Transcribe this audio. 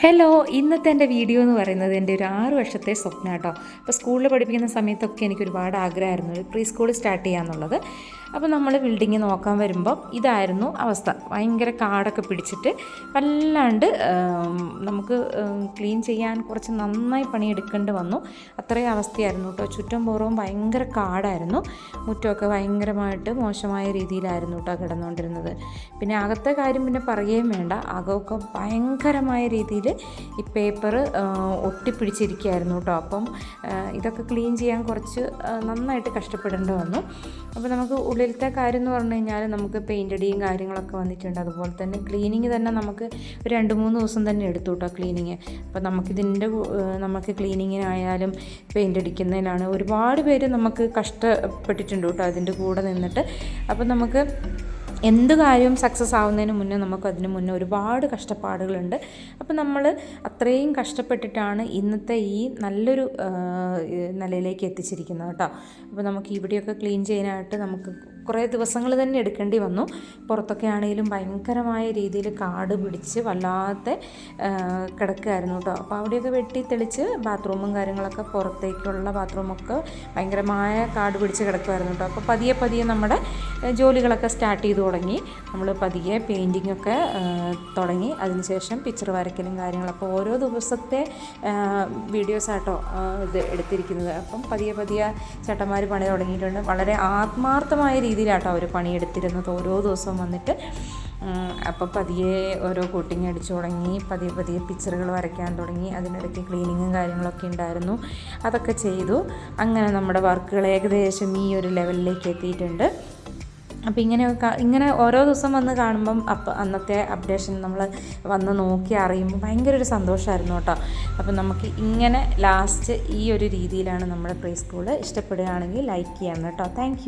Hello ഇന്നത്തെ എന്റെ video എന്ന് പറയുന്നത് എന്റെ ഒരു ആറ് വർഷത്തെ സ്വപ്നം കേട്ടോ അപ്പോൾ സ്കൂളിൽ പഠിപ്പിക്കുന്ന സമയത്തൊക്കെ എനിക്ക് ഒരുപാട് ആഗ്രഹമായിരുന്നു പ്രീ സ്കൂൾ സ്റ്റാർട്ട് ചെയ്യാന്നുള്ളത്. അപ്പോൾ നമ്മൾ ബിൽഡിങ് നോക്കാൻ വരുമ്പോൾ ഇതായിരുന്നു അവസ്ഥ. ഭയങ്കര കാടൊക്കെ പിടിച്ചിട്ട് വല്ലാണ്ട് നമുക്ക് ക്ലീൻ ചെയ്യാൻ കുറച്ച് നന്നായി പണിയെടുക്കേണ്ടി വന്നു. അത്രയും അവസ്ഥയായിരുന്നു കേട്ടോ. ചുറ്റും പുറവും ഭയങ്കര കാടായിരുന്നു. മുറ്റമൊക്കെ ഭയങ്കരമായിട്ട് മോശമായ രീതിയിലായിരുന്നു കേട്ടോ കിടന്നുകൊണ്ടിരുന്നത്. പിന്നെ അകത്തെ കാര്യം പിന്നെ പറയുകയും വേണ്ട. അകമൊക്കെ ഭയങ്കരമായ രീതിയിൽ ഈ പേപ്പർ ഒട്ടിപ്പിടിച്ചിരിക്കുകയായിരുന്നു കേട്ടോ. അപ്പം ഇതൊക്കെ ക്ലീൻ ചെയ്യാൻ കുറച്ച് നന്നായിട്ട് കഷ്ടപ്പെടേണ്ടി വന്നു. അപ്പോൾ നമുക്ക് ഉള്ളിലത്തെ കാര്യം എന്ന് പറഞ്ഞു കഴിഞ്ഞാൽ നമുക്ക് പെയിന്റ് അടിയും കാര്യങ്ങളൊക്കെ വന്നിട്ടുണ്ട്. അതുപോലെ തന്നെ ക്ലീനിങ് തന്നെ നമുക്ക് ഒരു രണ്ട് മൂന്ന് ദിവസം തന്നെ എടുത്തു കേട്ടോ ക്ലീനിങ് അപ്പോൾ നമുക്കിതിന്റെ നമുക്ക് ക്ലീനിങ്ങിനായാലും പെയിന്റ് അടിക്കുന്നതിനാണ് ഒരുപാട് പേര് നമുക്ക് കഷ്ടപ്പെട്ടിട്ടുണ്ട് കേട്ടോ അതിന്റെ കൂടെ നിന്നിട്ട്. അപ്പോൾ നമുക്ക് എന്ത് കാര്യവും സക്സസ് ആവുന്നതിന് മുന്നേ നമുക്ക് അതിന് മുന്നേ ഒരുപാട് കഷ്ടപ്പാടുകളുണ്ട്. അപ്പോൾ നമ്മൾ അത്രയും കഷ്ടപ്പെട്ടിട്ടാണ് ഇന്നത്തെ ഈ നല്ലൊരു നിലയിലേക്ക് എത്തിച്ചിരിക്കുന്നത് കേട്ടോ. അപ്പോൾ നമുക്ക് ഇവിടെയൊക്കെ ക്ലീൻ ചെയ്യാനായിട്ട് നമുക്ക് കുറേ ദിവസങ്ങൾ തന്നെ എടുക്കേണ്ടി വന്നു. പുറത്തൊക്കെ ആണെങ്കിലും ഭയങ്കരമായ രീതിയിൽ കാട് പിടിച്ച് വല്ലാതെ ആ, കിടക്കുകയായിരുന്നു കേട്ടോ. അപ്പോൾ അവിടെയൊക്കെ വെട്ടി തെളിച്ച് ബാത്റൂമും കാര്യങ്ങളൊക്കെ പുറത്തേക്കുള്ള ബാത്റൂമൊക്കെ ഭയങ്കരമായ കാട് പിടിച്ച് കിടക്കുമായിരുന്നു കേട്ടോ. അപ്പോൾ പതിയെ പതിയെ നമ്മുടെ ജോലികളൊക്കെ സ്റ്റാർട്ട് ചെയ്തു തുടങ്ങി. നമ്മൾ പതിയെ പെയിന്റിങ്ങൊക്കെ തുടങ്ങി. അതിനുശേഷം പിക്ചർ വരയ്ക്കലും അപ്പോൾ ഓരോ ദിവസത്തെ വീഡിയോസ് ആട്ടോ ഇത് എടുത്തിരിക്കുന്നത്. അപ്പം പതിയെ പതിയെ ചേട്ടന്മാർ പണി തുടങ്ങിയിട്ടുണ്ട്. വളരെ ആത്മാർത്ഥമായ രീതിയിലാട്ടോ അവർ പണിയെടുത്തിരുന്നത്. ഓരോ ദിവസവും വന്നിട്ട് അപ്പോൾ പതിയെ ഓരോ കൂട്ടിങ് അടിച്ചു തുടങ്ങി പതിയെ പതിയെ പിക്ചറുകൾ വരയ്ക്കാൻ തുടങ്ങി അതിനിടയ്ക്ക് ക്ലീനിങ്ങും കാര്യങ്ങളൊക്കെ ഉണ്ടായിരുന്നു. അതൊക്കെ ചെയ്തു. അങ്ങനെ നമ്മുടെ വർക്കുകൾ ഏകദേശം ഈ ഒരു ലെവലിലേക്ക് എത്തിയിട്ടുണ്ട്. അപ്പോൾ ഇങ്ങനെ ഇങ്ങനെ ഓരോ ദിവസം വന്ന് കാണുമ്പം അപ്പം അന്നത്തെ അപ്ഡേഷൻ നമ്മൾ വന്ന് നോക്കി അറിയുമ്പോൾ ഭയങ്കര ഒരു സന്തോഷമായിരുന്നു കേട്ടോ. അപ്പം നമുക്ക് ഇങ്ങനെ ലാസ്റ്റ് ഈ ഒരു രീതിയിലാണ് നമ്മുടെ പ്രീ സ്കൂൾ ഇഷ്ടപ്പെടുകയാണെങ്കിൽ ലൈക്ക് ചെയ്യാം കേട്ടോ. താങ്ക്